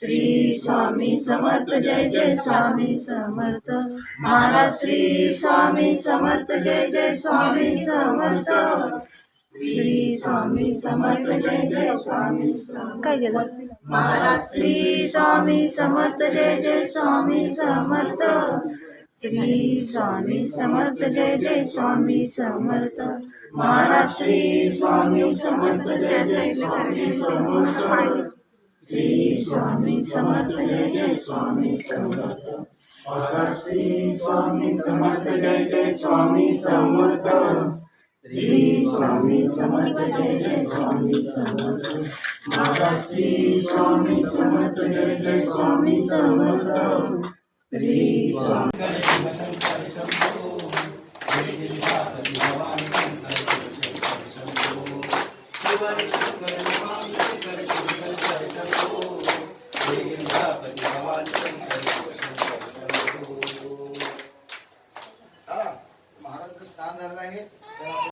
श्री स्वामी समर्थ जय जय स्वामी समर्थ। महाराज श्री स्वामी समर्थ जय जय स्वामी समर्थ। श्री स्वामी समर्थ जय जय स्वामी समर्थ। काय गेलं? महाराज श्री स्वामी समर्थ जय जय स्वामी समर्थ। श्री स्वामी समर्थ जय जय स्वामी समर्थ। महाराज श्री स्वामी समर्थ जय जय स्वामी समर्थ। श्री स्वामी समर्थ जय जय स्वामी समर्थ। श्री स्वामी समर्थ जय जय स्वामी समर्थ श्री स्वामी समर्थ जय जय स्वामी समर्थ। महाराज श्री स्वामी समर्थ जय जय स्वामी समर्थ। श्री स्वामी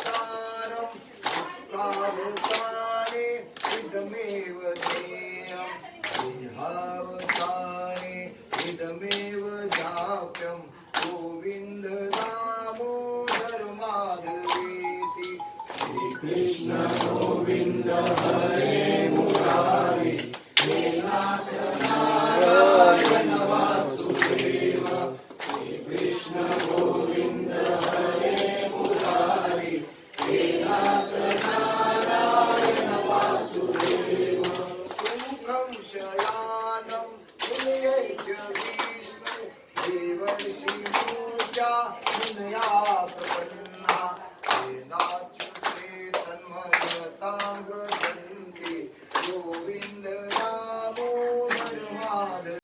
सारम् दुःखावसाने इदमेव ध्येयम् देहावसाने इदमेव जाप्यम् Govind Damodar माधवेति।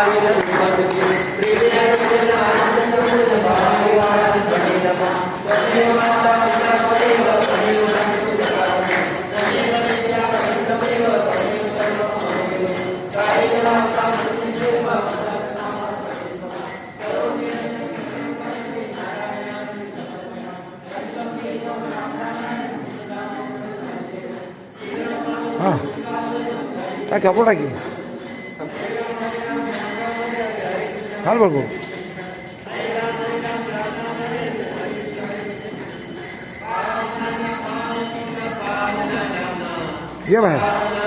Ah, tak apa lagi. हाल बोल ये भाई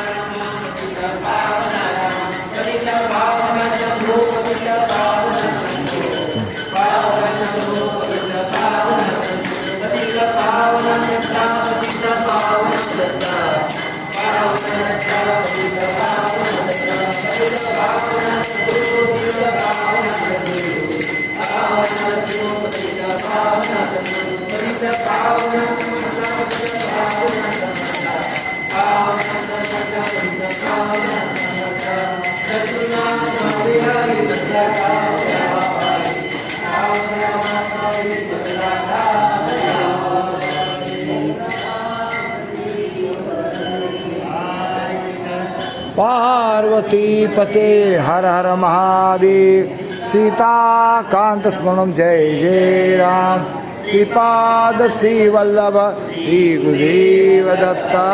पार्वती पते हर हर महादेव सीता कांत स्मरणम जय जय राम श्रीपाद श्री वल्लभ श्री गुरुदेव दत्ता